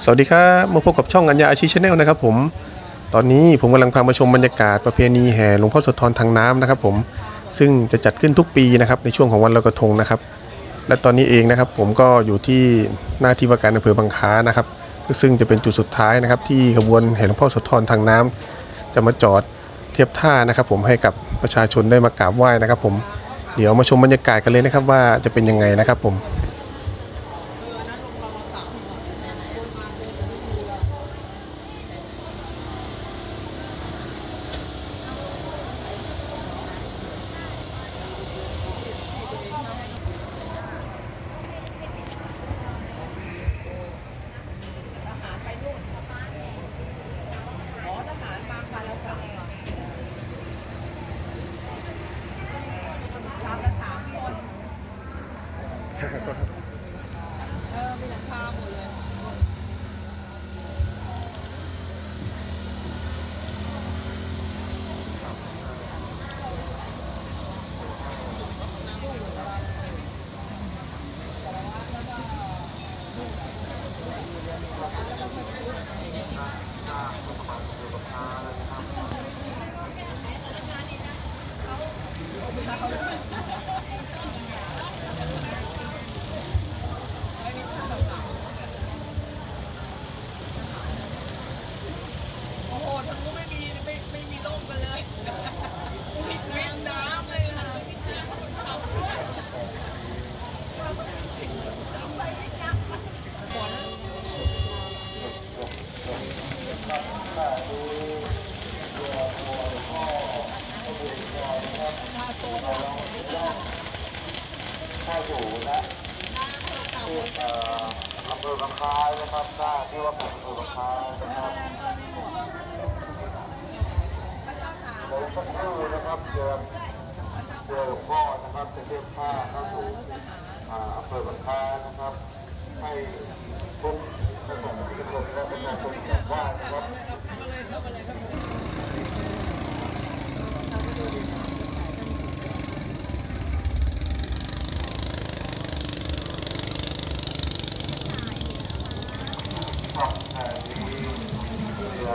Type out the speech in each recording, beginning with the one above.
สวัสดีครับมาพบกับช่องอัญญาอาชีชาแนลนะครับผมตอนนี้ผมกำลังพามาชมบรรยากาศประเพณีแห่หลวงพ่อโสธรทางน้ำนะครับผมซึ่งจะจัดขึ้นทุกปีนะครับในช่วงของวันลอยกระทงนะครับ และตอนนี้เองนะครับผมก็อยู่ที่หน้าที่ว่าการอำเภอบางค้านะครับซึ่งจะเป็นจุดสุดท้ายนะครับ ที่ขบวนแห่หลวงพ่อโสธรทางน้ำจะมาจอดเทียบท่านะครับ ผมให้กับประชาชนได้มากราบไหว้นะครับ ผมเดี๋ยวมาชมบรรยากาศกันเลยนะครับว่าจะเป็นยังไงนะครับผม Thank you. เข้าสู่นะที่อำเภอบางคล้านะครับหน้าที่ว่าผมอำเภอบางคล้านะครับเดี๋ยวสักครู่นะครับเจอเจอหลวพ่อนะครับจะเทียบท่าเข้าสู่อำเภอบางคล้านะครับ ให้ทุกประสงค์นิกรและประชาชนกราบไหว้นะครับครับ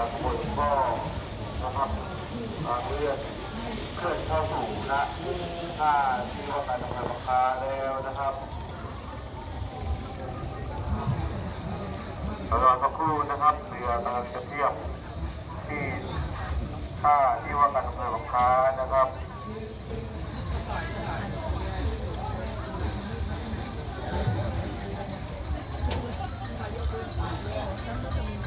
เรือขบวนก็นะครับอ่าเรื่อเคลื่อนเข้าสู่นะท่าที่ว่าการทำงานราคาแล้วนะครับรอสักครู่นะครับเรือกำลังจะเทียบที่ท่าที่ว่าการทำงานราคานะครับครั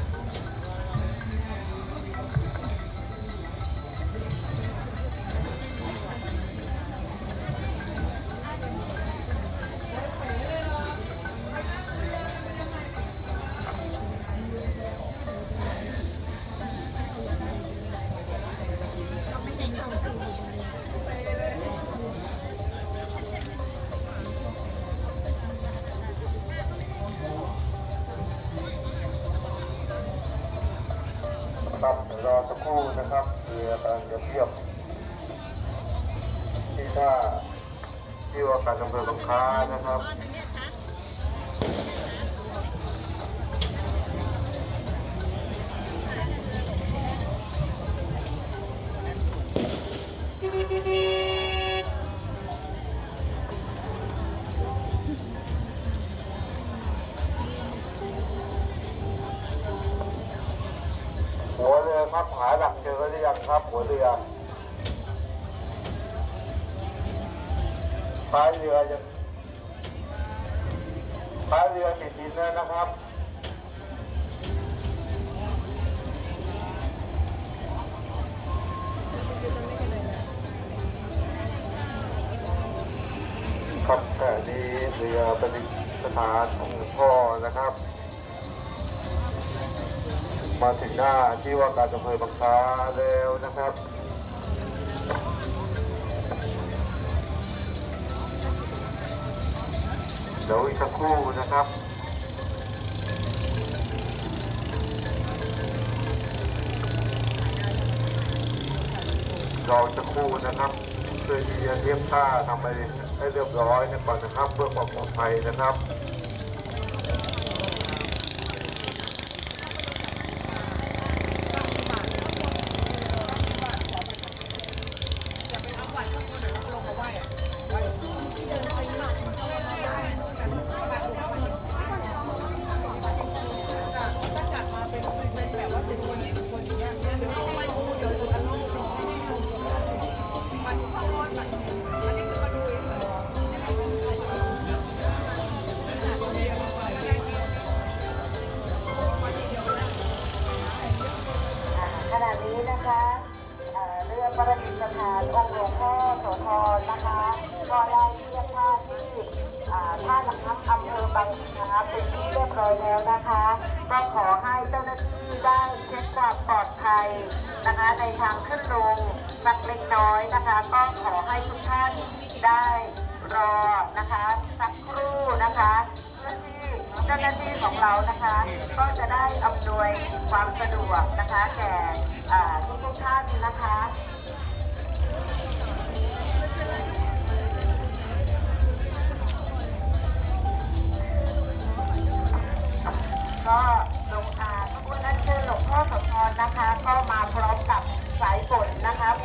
คู่นะครับเรือกำลังจะเทียบที่ท่าที่ว่าการอำเภอสงขลานะครับดี ยังครับหัวเรือท้ายเรือยังท้ายเรือติดดินแล้วนะครับครับแต่นี้เรือประดิษฐานของพ่อนะครับ มาถึงหน้าที่ว่าการอำเภอบางคล้าแล้วนะครับเดี๋ยวอีกสักครู่นะครับรอสักครู่นะครับเพื่อที่จะเทียบท่าทำไปให้เรียบร้อยนะก่อนนะครับ เพื่อความปลอดภัยนะครับานองค์หลวงพ่อโสธรนะคะก็ได้เทียบท่าที่อ่าท่าน้ำอำเภอบางนะคะเป็นที่เรียบร้อยแล้วนะคะก็ขอให้เจ้าหน้าที่ได้เช็คความปลอดภัยนะคะในทางขึ้นลงสักเล็กน้อยนะคะ ก็ขอให้ทุกท่านได้รอนะคะสักครู่นะคะเพื่อที่เจ้าหน้าที่ของเรานะคะ ก็จะได้อำนวยความสะดวกนะคะแก่ทุก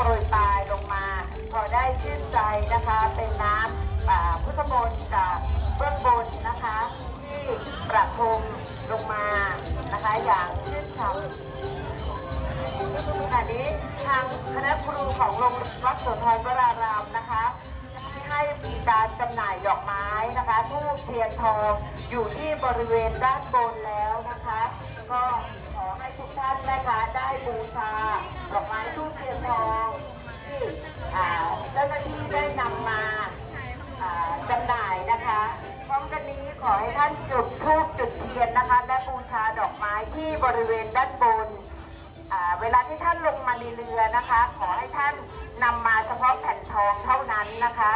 รยปลายลงมา พอได้ชื่นใจนะคะ เป็นน้ำอ่าพุทธมนต์จากเบื้องบนนะคะ ที่ประพรมลงมานะคะอย่างชื่นฉ่ำขณะนี้ทางคณะครูของโรงวัดโสธรวรารามนะคะให้มีการจำหน่ายดอกไม้นะคะทูบเทียนทองอยู่ที่บริเวณด้านบนแล้วนะคะ ก็ขอให้ทุกท่านนะคะได้บูชาดอกไม้ทูบเทียนทองที่เจ้าหน้าที่ได้นำมาอ่าจำหน่ายนะคะพร้อมกันนี้ขอให้ท่านจุดธูปจุดเทียนนะคะ และบูชาดอกไม้ที่บริเวณด้านบนเวลาที่ท่านลงมาในเรือนะคะ ขอให้ท่านนำมาเฉพาะแผ่นทองเท่านั้นนะคะ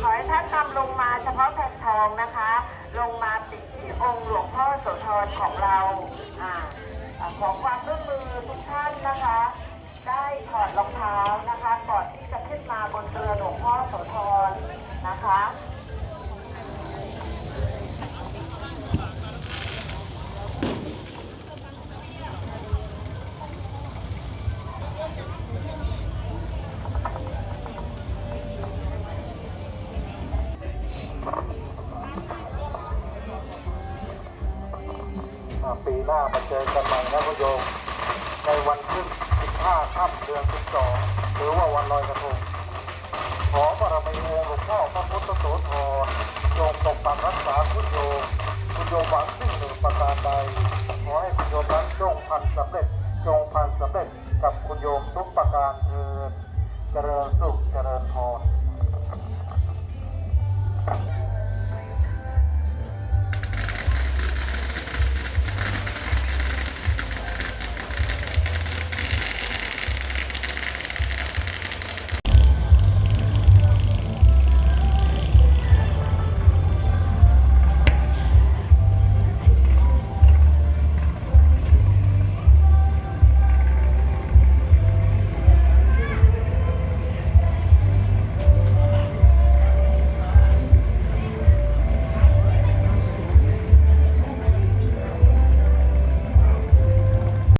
ขอให้ท่านนำลงมาเฉพาะแผ่นทองนะคะ ลงมาติดที่องค์หลวงพ่อโสธรของเราอ่าอ่าขอความร่วมมือทุกท่านนะคะ ได้ถอดรองเท้านะคะก่อนที่จะขึ้นมาบนเรือหลวงพ่อโสธรนะคะ ปีหน้ามาเจอกันใหม่นะคุณโยมในวันขึ้น 15ค่ำเดือน 12 หรือว่าวันลอยกระทง ขอบารมีองค์หลวงพ่อพระพุทธโสธรจงปกปักรักษาคุณโยม